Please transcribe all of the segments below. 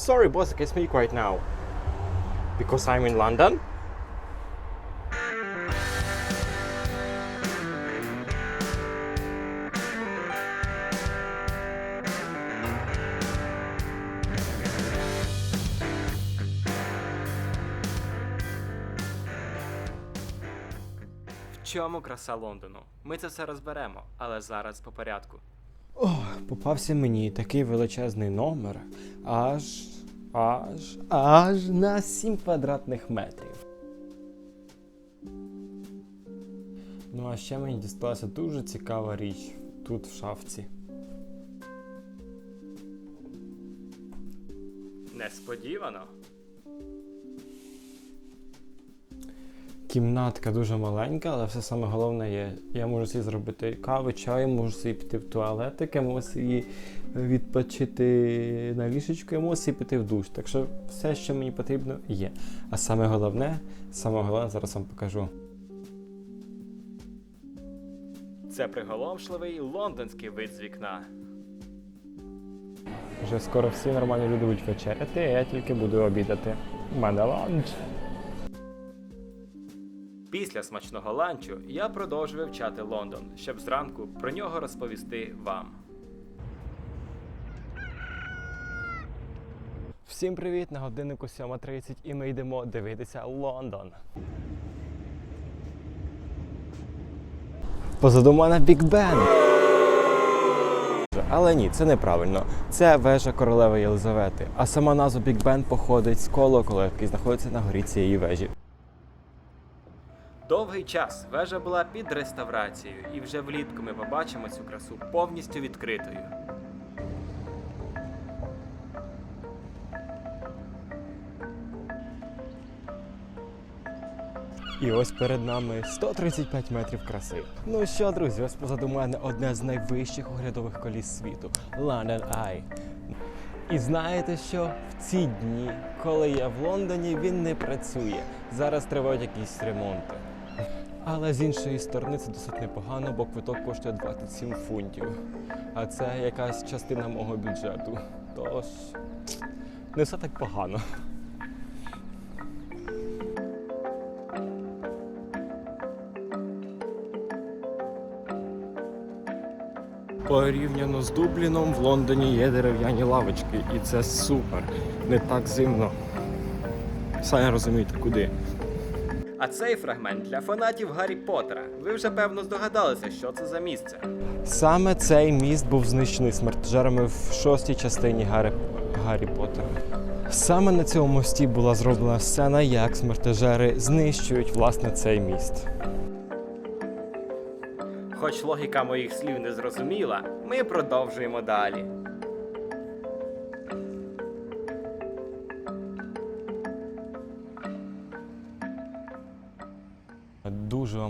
Sorry, boss, I can speak right now. Because I'm in London? В чому краса Лондону? Ми це все розберемо, але зараз по порядку. Ох, попався мені такий величезний номер. Аж. аж. аж на 7 квадратних метрів. Ну, а ще мені дісталася дуже цікава річ тут в шафці. Несподівано. Кімнатка дуже маленька, але все саме головне є. Я можу собі зробити каву, чай, можу собі піти в туалетик, я можу собі відпочити на ліжечку, я можу собі піти в душ. Так що все, що мені потрібно, є. А саме головне, саме головне зараз вам покажу. Це приголомшливий лондонський вид з вікна. Вже скоро всі нормальні люди будуть вечеряти, а я тільки буду обідати. У мене ланч. Після смачного ланчу я продовжу вивчати Лондон, щоб зранку про нього розповісти вам. Всім привіт! На годиннику 7.30 і ми йдемо дивитися Лондон. Позаду мене Біг Бен. Але ні, це неправильно. Це вежа королеви Єлизавети. А сама назва Біг Бен походить з колокола, який знаходиться на горі цієї вежі. Довгий час вежа була під реставрацією, і вже влітку ми побачимо цю красу повністю відкритою. І ось перед нами 135 метрів краси. Ну що, друзі, ось позаду мене одне з найвищих оглядових коліс світу London Eye. І знаєте що? В ці дні, коли я в Лондоні, він не працює. Зараз тривають якісь ремонти. Але з іншої сторони це досить непогано, бо квиток коштує 27 фунтів. А це якась частина мого бюджету. Тож не все так погано. Порівняно з Дубліном в Лондоні є дерев'яні лавочки, і це супер. Не так зимно. Самі розумієте, куди. А цей фрагмент для фанатів Гаррі Поттера. Ви вже певно здогадалися, що це за місце. Саме цей міст був знищений смертежерами в шостій частині Гаррі, Гаррі Поттера. Саме на цьому мості була зроблена сцена, як смертежери знищують власне цей міст. Хоч логіка моїх слів не зрозуміла, ми продовжуємо далі.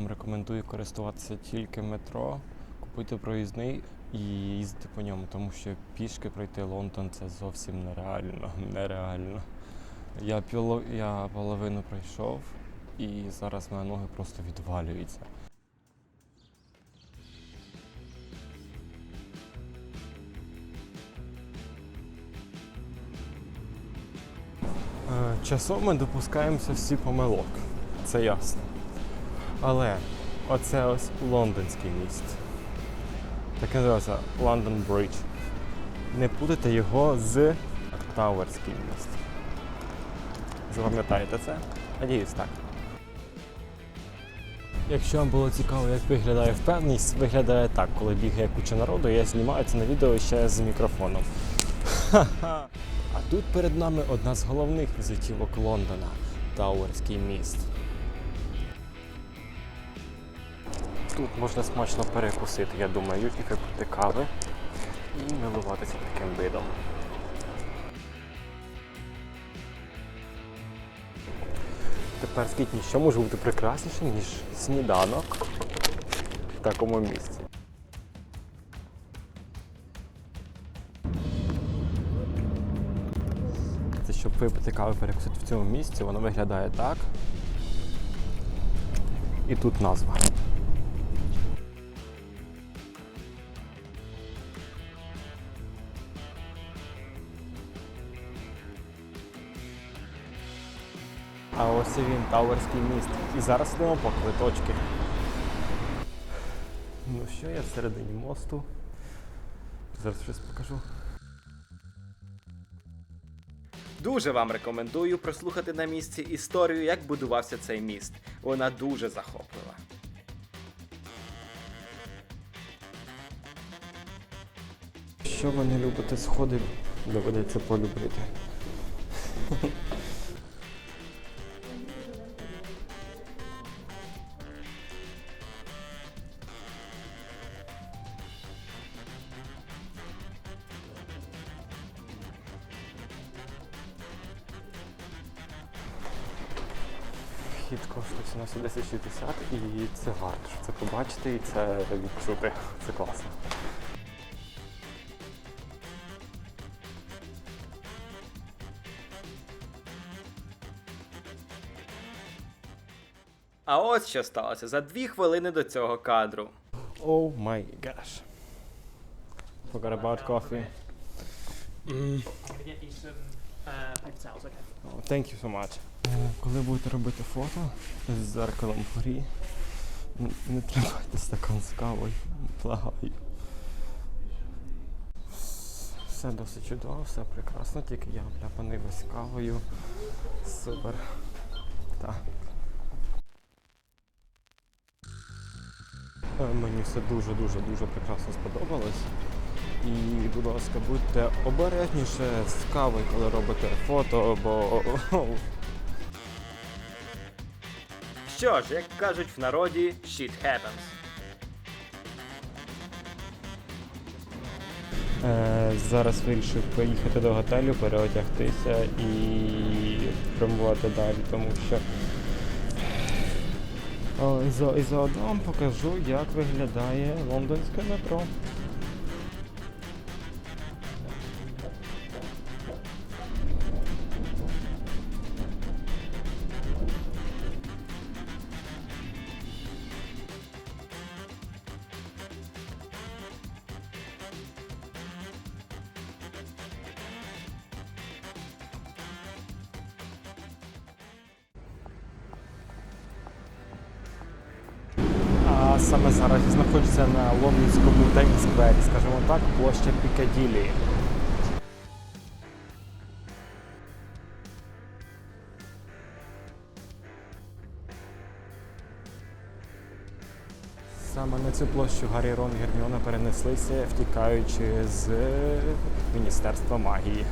Вам рекомендую користуватися тільки метро, купуйте проїзний і їздити по ньому, тому що пішки пройти Лондон це зовсім нереально. Нереально. Я, піло, я половину пройшов і зараз мої ноги просто відвалюються. Е, Часом ми допускаємося всі помилок, це ясно. Але оце ось лондонський міст. Таке називається London Bridge. Не путайте його з Тауерський міст. Запам'ятаєте це? Надіюсь, так. Якщо вам було цікаво, як виглядає впевненість, виглядає так, коли бігає куча народу, я знімаю це на відео ще з мікрофоном. А тут перед нами одна з головних візитівок Лондона Тауерський міст. Тут можна смачно перекусити, я думаю, і випити кави і милуватися таким видом. Тепер мені, що може бути прекрасніше, ніж сніданок в такому місці. Це щоб випити каву перекусити в цьому місці, воно виглядає так. І тут назва. І він, Тауерський міст. І зараз йдемо по квиточки. Ну що, я всередині мосту. Зараз щось покажу. Дуже вам рекомендую прослухати на місці історію, як будувався цей міст. Вона дуже захоплива. Якщо ви не любите сходи, доведеться полюбити. Вхід коштує у нас 1060 і це варто, що це побачити і це відчути. Це класно. А ось що сталося за дві хвилини до цього кадру. О май гаш. Forgot about coffee. Mm. gonna get you some uh, paper towels, okay? Oh, thank you so much. Коли будете робити фото з зеркалом вгорі, н- не тримайте стакан з кавою, благаю. Все досить чудово, все прекрасно, тільки я обляпаний весь кавою. Супер. Так. Е, Мені все дуже-дуже дуже прекрасно сподобалось. І, будь ласка, будьте обережніше з кавою, коли робите фото, бо. Що ж, як кажуть в народі, shit happens. Е, зараз вирішив поїхати до готелю, переодягтися і прямувати далі, тому що. О, і, за, і заодно вам покажу, як виглядає лондонське метро. Саме зараз я знаходжуся на лондонському Таймс-сквері, скажімо так, площа Пікаділі. Саме на цю площу Гаррі Рон і Герміона перенеслися, втікаючи з Міністерства магії.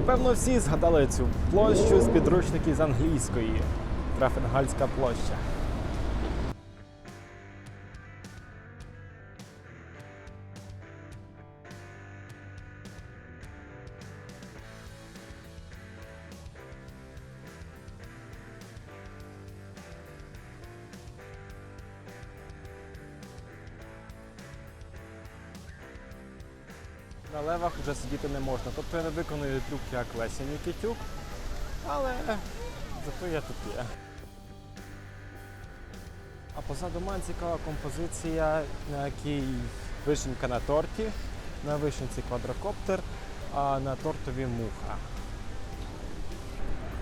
Напевно, всі згадали цю площу з підручників з англійської. Трафенгальська площа. Не можна. Тобто я не виконую трюк як Леся Нікітюк, але зато я тут є. А позаду мене цікава композиція, на якій вишенька на торті, на вишенці квадрокоптер, а на тортові муха.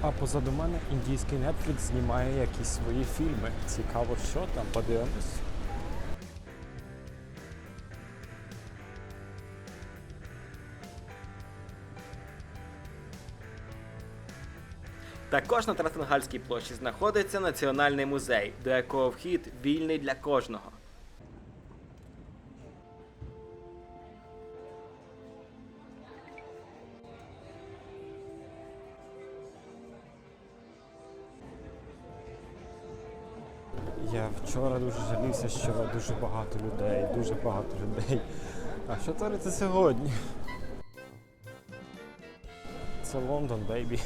А позаду мене індійський Netflix знімає якісь свої фільми. Цікаво, що там, подивимось. Також на Трафенгальській площі знаходиться Національний музей, до якого вхід вільний для кожного. Я вчора дуже жалівся, що дуже багато людей, дуже багато людей. А що твориться сьогодні? Це Лондон, бейбі.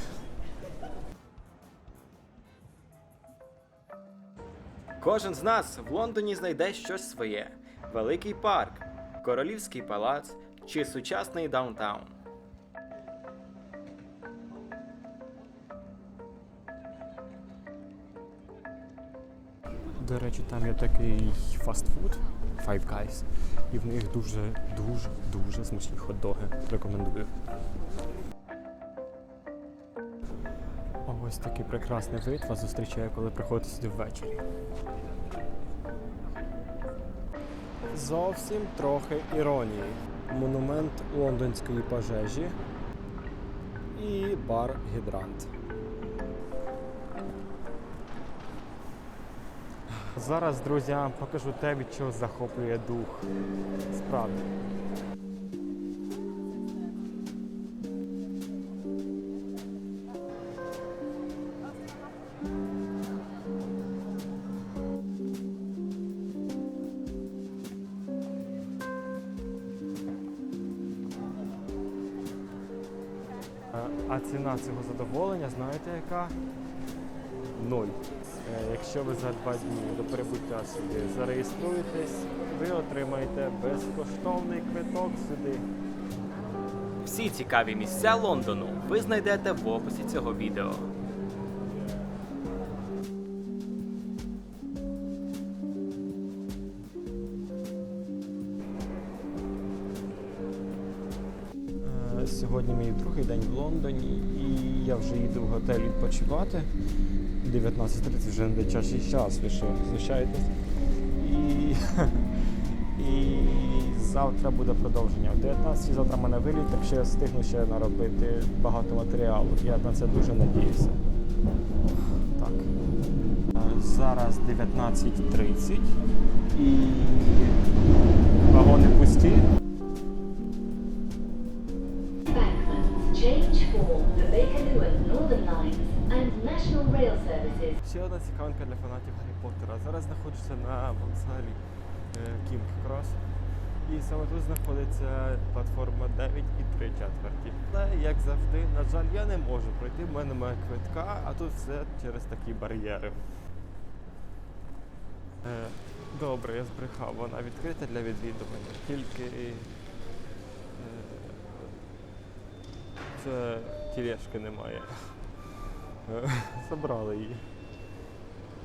Кожен з нас в Лондоні знайде щось своє: великий парк, королівський палац чи сучасний даунтаун. До речі, там є такий фастфуд Five Guys. І в них дуже, дуже, дуже смачні хот-доги. Рекомендую. Ось такий прекрасний вид вас зустрічає, коли приходите сюди ввечері. Зовсім трохи іронії. Монумент лондонської пожежі і бар Гідрант. Зараз, друзі, покажу те, від чого захоплює дух. Справді. А ціна цього задоволення, знаєте яка? Нуль. Е, Якщо ви за два дні до прибуття сюди зареєструєтесь, ви отримаєте безкоштовний квиток сюди. Всі цікаві місця Лондону ви знайдете в описі цього відео. Сьогодні мій другий день в Лондоні і я вже їду в готель відпочивати. 19.30 вже не дитячий час, ви що, знущаєтесь? І, і завтра буде продовження. О 19 завтра в мене виліт, так що я встигну ще наробити багато матеріалу. Я на це дуже надіюся. Так. Зараз 19.30 і вагони пусті. Ще одна цікавинка для фанатів Гаррі Поттера. Зараз знаходжуся на вокзалі Кінг Крос. І саме тут знаходиться платформа 9 і 3 четверті. Але, як завжди, на жаль, я не можу пройти, в мене немає квитка, а тут все через такі бар'єри. Е, Добре, я збрехав, вона відкрита для відвідування. Тільки е, це тілешки немає. Е, Забрали її.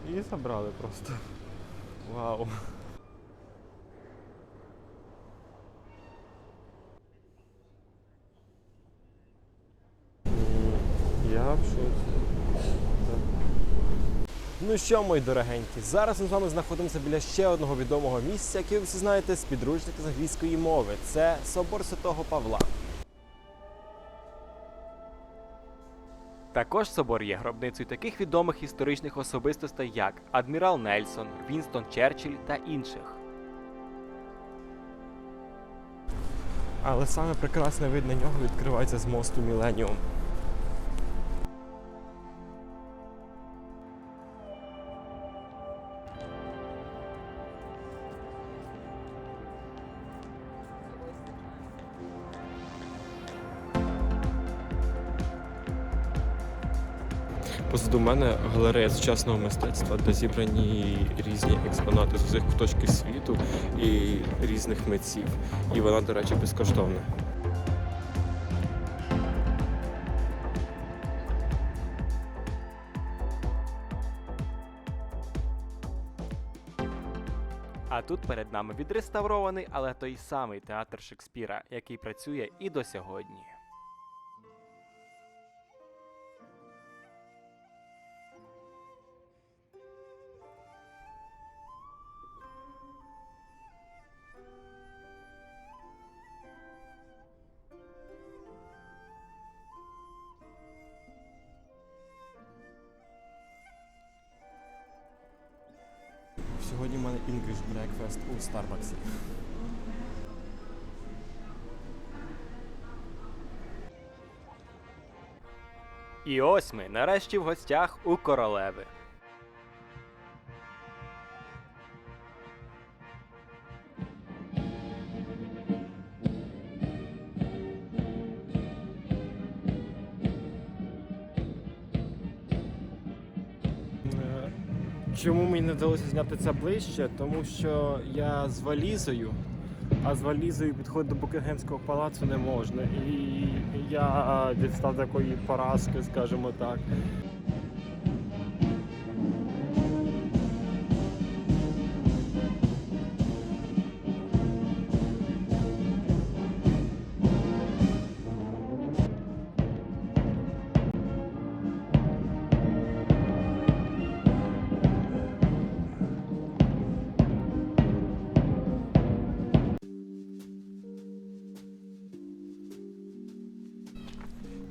Її забрали просто. Вау. Я в шоці. Ну що, мої дорогенькі, зараз ми з вами знаходимося біля ще одного відомого місця, яке ви всі знаєте з підручника з англійської мови. Це собор Святого Павла. Також собор є гробницею таких відомих історичних особистостей, як адмірал Нельсон, Вінстон Черчилль та інших. Але саме прекрасне вид на нього відкривається з мосту Міленіум. Позаду мене галерея сучасного мистецтва, де зібрані різні експонати з усіх куточків світу і різних митців. І вона, до речі, безкоштовна. А тут перед нами відреставрований, але той самий театр Шекспіра, який працює і до сьогодні. У Старбаксі. І ось ми нарешті в гостях у королеви. Вдалося зняти це ближче? Тому що я з валізою, а з валізою підходити до Букингемського палацу не можна. І я дістав такої поразки, скажімо так.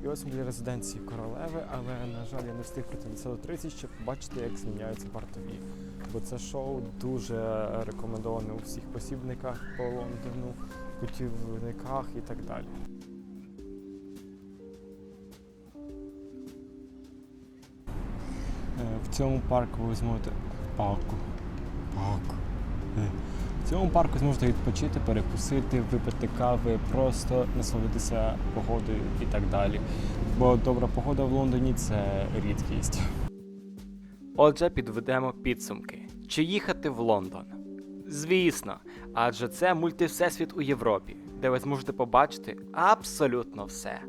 І ось ми для резиденції королеви, але на жаль, я не встиг прийти до 30, щоб побачити, як зміняються вартові. Бо це шоу дуже рекомендоване у всіх посібниках по Лондону, путівниках і так далі. Е, В цьому парку ви зможете парку. Парку. Цьому парку зможете відпочити, перекусити, випити кави, просто насолодитися погодою і так далі. Бо добра погода в Лондоні це рідкість. Отже, підведемо підсумки. Чи їхати в Лондон? Звісно, адже це мультивсесвіт у Європі, де ви зможете побачити абсолютно все.